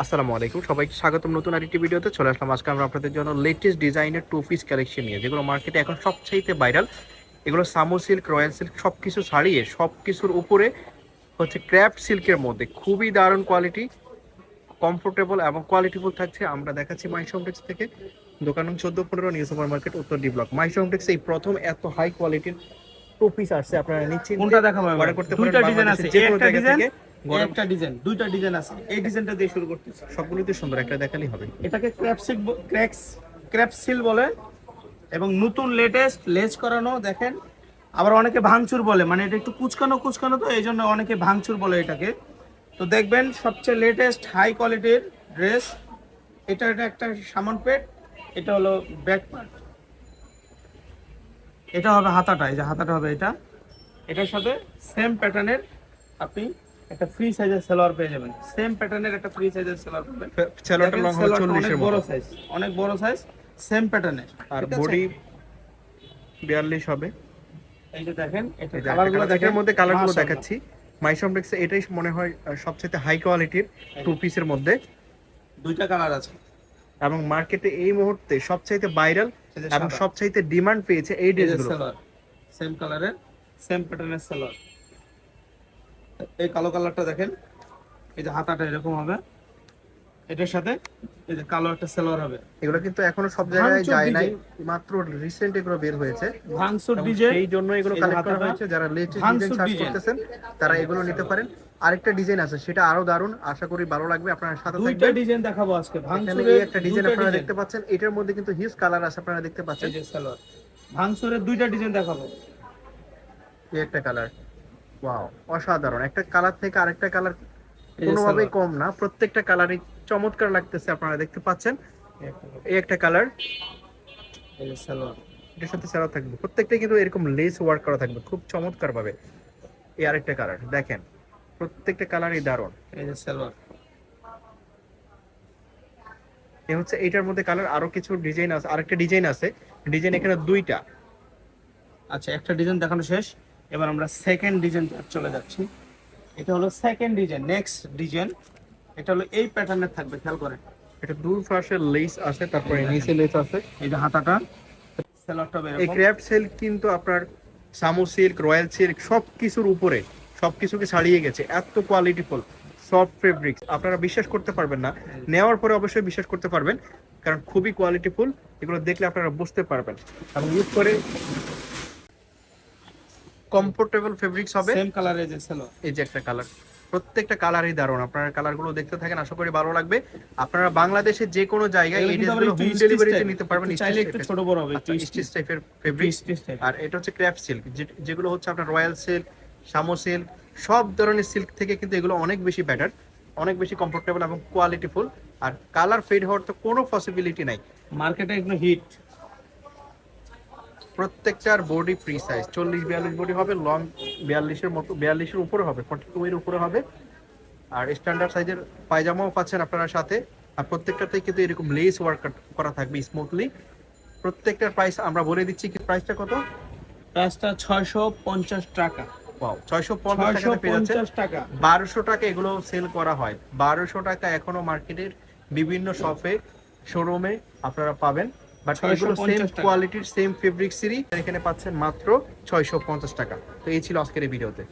আসসালামু আলাইকুম। সবাইকে স্বাগতম নতুন আরেকটি ভিডিওতে। চলে আসলাম আজকে আমরা আপনাদের জন্য লেটেস্ট ডিজাইনের টু পিস কালেকশন নিয়ে। যেগুলো মার্কেটে এখন সবচাইতে ভাইরাল এগুলো সামো সিল্ক রয়্যাল সিল্ক সব কিছু ছাড়িয়ে সব কিছুর উপরে হচ্ছে ক্র্যাফট সিল্কের মধ্যে খুবই দারুণ কোয়ালিটি কমফোর্টেবল এবং কোয়ালিটিফুল থাকছে। আমরা দেখাচ্ছি মাইশোমটেক্স থেকে। দোকান চোদ্দ পনেরো নিউ সুপার মার্কেট উত্তর ডি ব্লক মাইশোমটেক্স এই প্রথম এত হাই কোয়ালিটির টু পিস আসছে। আপনারা নিচ্ছেন কোনটা দেখাবো অর্ডার করতে দুইটা পারেন ডিজাইন আছে। একটা ডিজাইন একটা ডিজাইন দুইটা ডিজাইন আছে। এই ডিজাইনটা দিয়ে শুরু করতেছি। সবগুলোতে সুন্দর একটা দেখালেই হবে। এটাকে ক্র্যাপসিল ক্র্যাক্স ক্র্যাপসিল বলে এবং নতুন লেটেস্ট লেজ করানো দেখেন। আবার অনেকে ভাঙচুর বলে মানে এটা একটু কুচকানো কুচকানো তো এই জন্য অনেকে ভাঙচুর বলে এটাকে। তো দেখবেন সবচেয়ে লেটেস্ট হাই কোয়ালিটির ড্রেস এটা এটা একটা সামান পেট এটা হলো ব্যাক পার্ট এটা হবে হাতাটা এই যে হাতাটা হবে এটা। এটার সাথে সেম প্যাটার্নের আপনি একটা ফ্রি সাইজের সেলোয়ার পেয়ে যাবেন। সেম প্যাটার্নের একটা ফ্রি সাইজের সেলোয়ার পাবেন। ছেলেটা লং হবে দেখেন, চল্লিশের অনেক বড় সাইজ অনেক বড় সাইজ সেম প্যাটার্নের আর বডি বিয়াল্লিশ হবে। এই যে দেখেন এটা কালারগুলো দেখেন মধ্যে কালারগুলো। দেখাচ্ছি। মাইসমপ্লেক্সে এটাই মনে হয় সবচেয়ে হাই কোয়ালিটির টু পিসের মধ্যে। দুইটা কালার আছে। এবং মার্কেটে এই মুহূর্তে সবচাইতে ভাইরাল এবং। সবচাইতে ডিমান্ড পেয়েছে এই ড্রেসগুলো সেম কালারের সেম প্যাটার্নের সালোয়ার এই কালো কালারটা দেখেন। এই যে হাতাটা এরকম হবে। এটার সাথে এই যে কালো একটা সালোয়ার হবে। এগুলো কিন্তু এখনও সব জায়গায় যায় নাই। মাত্র রিসেন্ট এগুলো বের হয়েছে। ভাঙসুর এবং ডিজাইন। সেই জন্য এগুলো কালেক্ট করা হয়েছে। যারা লেটেস্ট ডিজাইন। সার্চ করতেছেন তারা এগুলো নিতে পারেন। আরেকটা ডিজাইন আছে সেটা আরও দারুণ আশা করি ভালো লাগবে। আপনারা সাথে দুইটা ডিজাইন দেখাবো আজকে। এই একটা ডিজাইন আপনারা দেখতে পাচ্ছেন। এটার মধ্যে কিন্তু হিউজ কালার আছে আপনারা দেখতে পাচ্ছেন। এই যে সালোয়ার। ভাঙসুরের দুইটা ডিজাইন দেখাবো। এই একটা কালার ওয়াও অসাধারণ। একটা কালার থেকে আরেকটা কালার কোনোভাবেই কম না প্রত্যেকটা কালারই চমৎকার লাগতেছে আপনারা দেখতে পাচ্ছেন। এই একটা কালার, এটার সাথে সারা থাকবে। প্রত্যেকটা কিন্তু এরকম লেস ওয়ার্ক করা থাকবে খুব চমৎকার ভাবে এই আরেকটা কালার দেখেন প্রত্যেকটা কালারই দারুণ। এই যে সালোয়ার এ হচ্ছে এটার মধ্যে কালার আরও কিছু ডিজাইন আছে আরেকটা ডিজাইন আছে। ডিজাইন এখানে দুইটা। আচ্ছা একটা ডিজাইন দেখানো শেষ। এবার আমরা সেকেন্ড ডিজাইন চলে যাচ্ছি। এটা হলো সেকেন্ড ডিজাইন নেক্সট ডিজাইন এটা হলো এই প্যাটার্নের থাকবে খেয়াল করেন। এটা দুই পাশে লেস আছে তারপরে নিচে লেস আছে এই যে হাতাটা সেলরটা এই ক্র্যাফট সিল্ক কিন্তু আপনার সামো সিল্ক রয়্যাল সিল্ক সব কিছুর উপরে সব কিছুকে ছাড়িয়ে গেছে। এত কোয়ালিটিফুল সফট ফেব্রিক্স আপনারা বিশ্বাস করতে পারবেন না। নেওয়ার পরে অবশ্যই বিশ্বাস করতে পারবেন কারণ খুবই কোয়ালিটিফুল এগুলো দেখলে আপনারা বুঝতে পারবেন। এবং ইউজ করে কমফোর্টেবল ফেব্রিক্স হবে। সেম কালারের যে সেলর এই যে একটা কালার প্রত্যেকটা কালারই দারুণ। আপনারা কালারগুলো দেখতে থাকেন আশা করি ভালো লাগবে। আপনারা বাংলাদেশের যে কোনো জায়গায় এই ড্রেসগুলো হোম ডেলিভারিতে নিতে পারবেন চাইলে একটু ছোট বড় হবে স্টিচ টাইপের ফেব্রিক আর এটা হচ্ছে ক্র্যাফট সিল্ক যেগুলো হচ্ছে আপনার রয়্যাল সিল্ক সামো সিল্ক সব ধরনের সিল্ক থেকে কিন্তু এগুলো অনেক বেশি বেটার অনেক বেশি কমফোর্টেবল এবং কোয়ালিটিফুল আর কালার ফেড হওয়ার তো কোনো পসিবিলিটি নাই। মার্কেটে একটু হিট প্রত্যেকটার বডি ফ্রি সাইজ চল্লিশ বিয়াল্লিশ বডি হবে লং বিয়াল্লিশের মতো বিয়াল্লিশের উপরে হবে ফর্টি টু এর উপরে হবে। আর স্ট্যান্ডার্ড সাইজের পায়জামাও পাচ্ছেন আপনারা সাথে। আর প্রত্যেকটাতেই কিন্তু এরকম লেস ওয়ার্ক করা থাকবে স্মুথলি প্রত্যেকটার প্রাইস আমরা বলে দিচ্ছি কি প্রাইসটা কত? প্রাইসটা ছয়শো পঞ্চাশ টাকা। ছয়শো পঞ্চাশ টাকা। বারোশো টাকা এগুলো সেল করা হয়। বারোশো টাকা এখনও মার্কেটের বিভিন্ন শপে শোরুমে আপনারা পাবেন। বাট এগুলো সেম 650 টাকা। কোয়ালিটির সেম ফেব্রিক্সেরই এখানে পাচ্ছেন মাত্র ছয়শো পঞ্চাশ টাকা তো এই ছিল আজকের এই ভিডিওতে